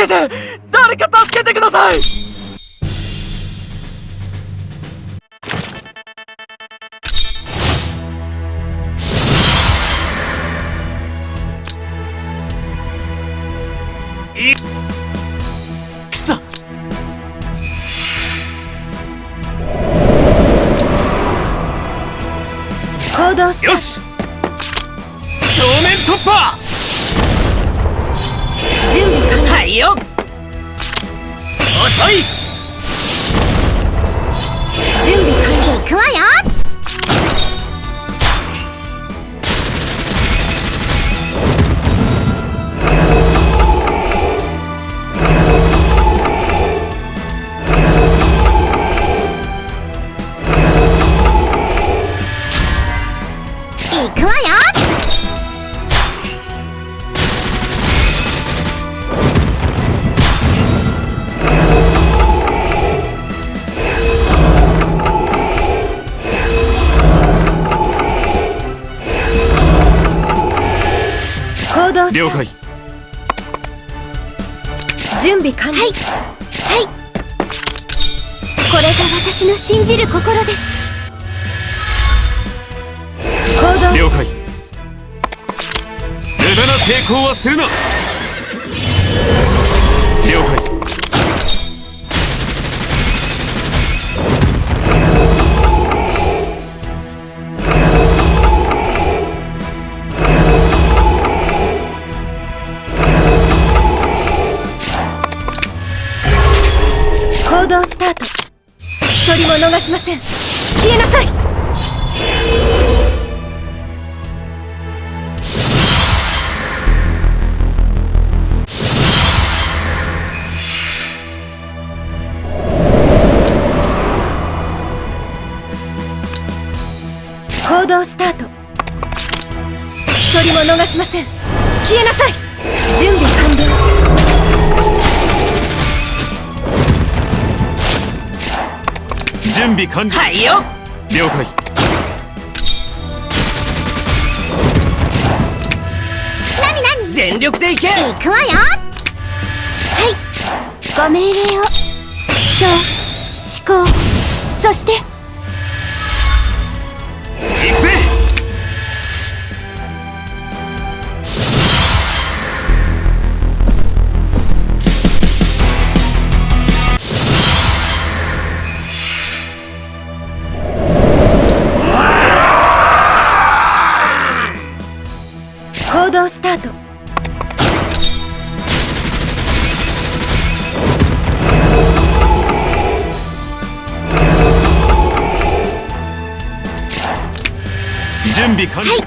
助けて誰か助けてください。いくそ。よし。正面突破よ。遅い。準備完了。行くわよ。行動スター了解。準備完了。はい。はい。これが私の信じる心です。行動。了解。無駄な抵抗はするな。了解逃しません。消えなさい。行動スタート。一人も逃しません。消えなさい。準備準備完了。はいよ。了解。なになに全力でいけ。行くわよ。はい。ご命令を。人思考そして準備完了、はい。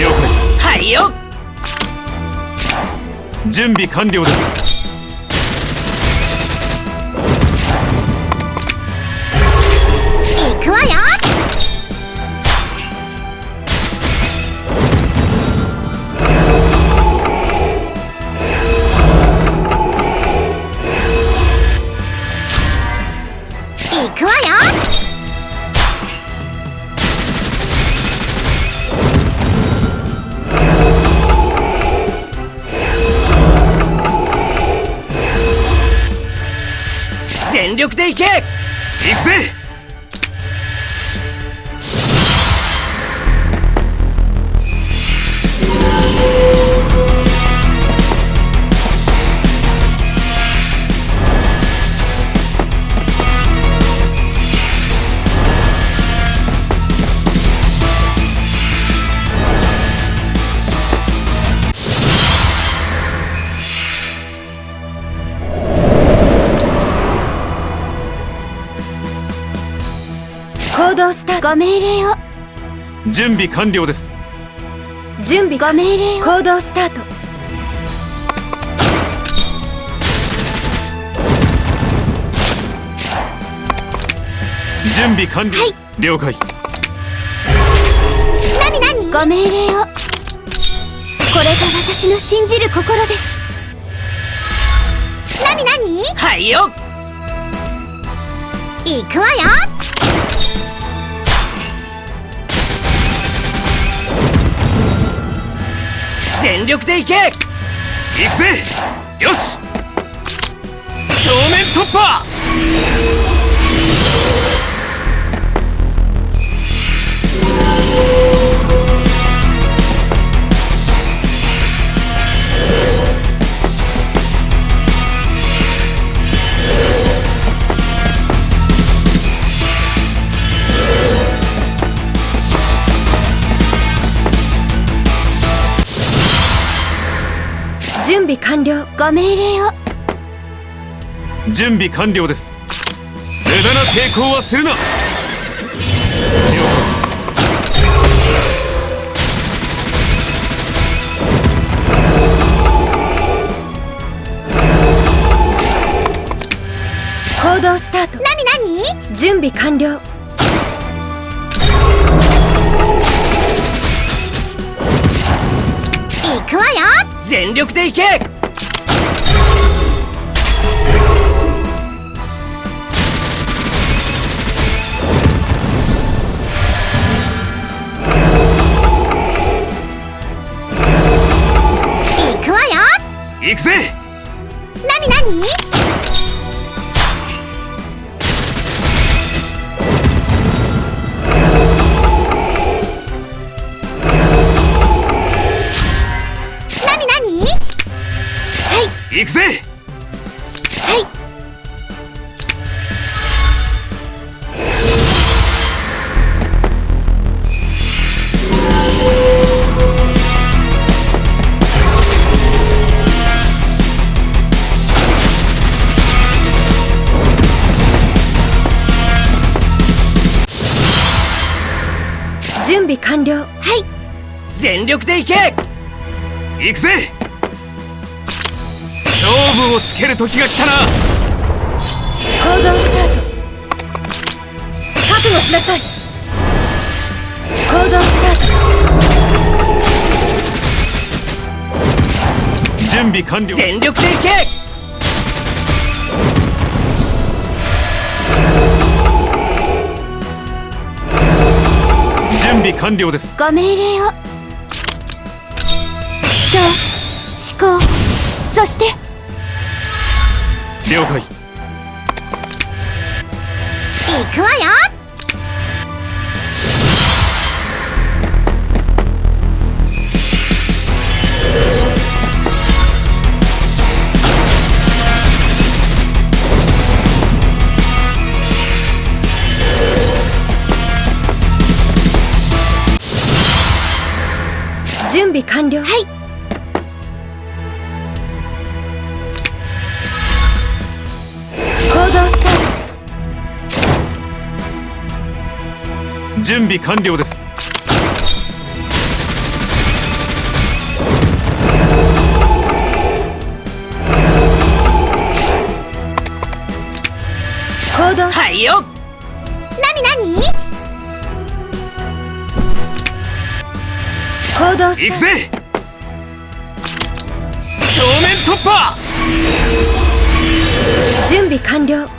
了解。はいよ。準備完了です全力でいけ！行くぜ！動スタート。ご命令を。準備完了です。準備ご命令を。行動スタート。準備完了、はい。了解。なになにご命令を。これが私の信じる心です。なになにはいよ。行くわよ全力でいけ！行くぜ！よし！正面突破準備完了。ご命令を。準備完了です。無駄な抵抗はするな。了行動スタート。なになに準備完了。行くわよ全力でいけ！行くわよ！解行くぜ！なになに全力でいけ！行くぜ！勝負をつける時が来たな！行動スタート。覚悟しなさい。行動スタート。準備完了。全力でいけ！準備完了です。ご命令を人思考そして。了解。行くわよ。準備完了。はい準備完了です。ト行動。はいよ。なになに行動ス行くぜ。正面突破。ト準備完了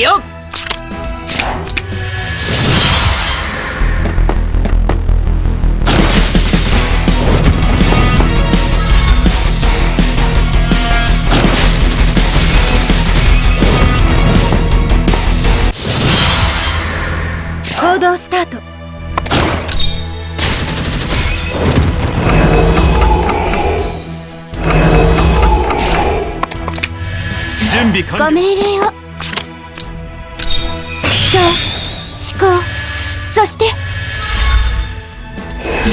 いよ。行動スタート。準備完ご了命令を人思考そして。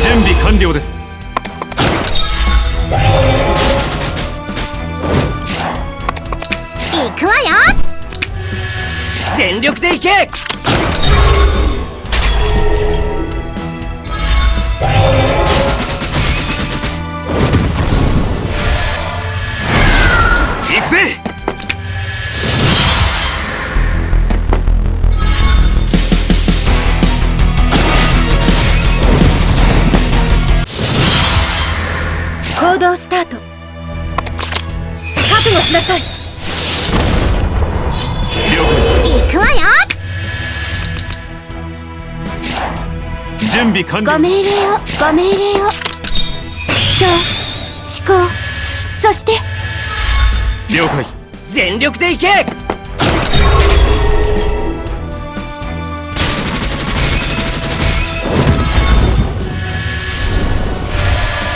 準備完了です。行くわよ。全力でいけ行動スタート。覚悟しなさい。行くわよ。準備完了。ご命令をご命令を。人思考そして。了解。全力で行け。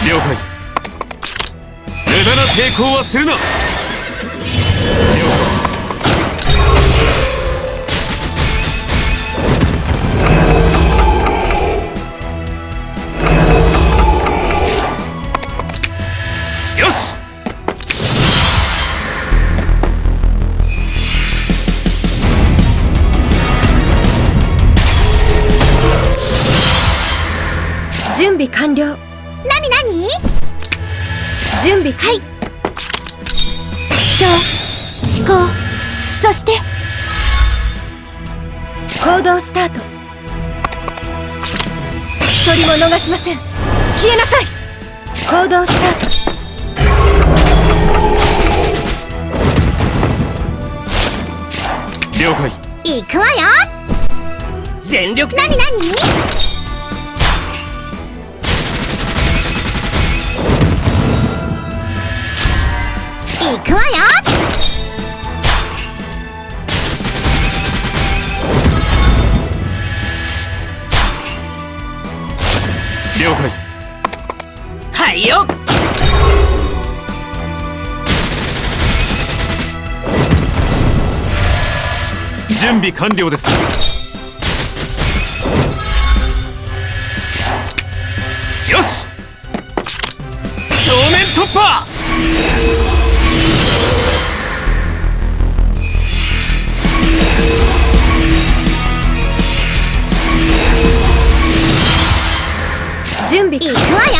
了解。抵抗はするな。準備完了。なになに？準備はい人思考そして行動スタート。一人も逃しません。消えなさい。行動スタート。了解。行くわよ。全力で。な行くわよ。了解。はいよ。準備完了です準備行くわよ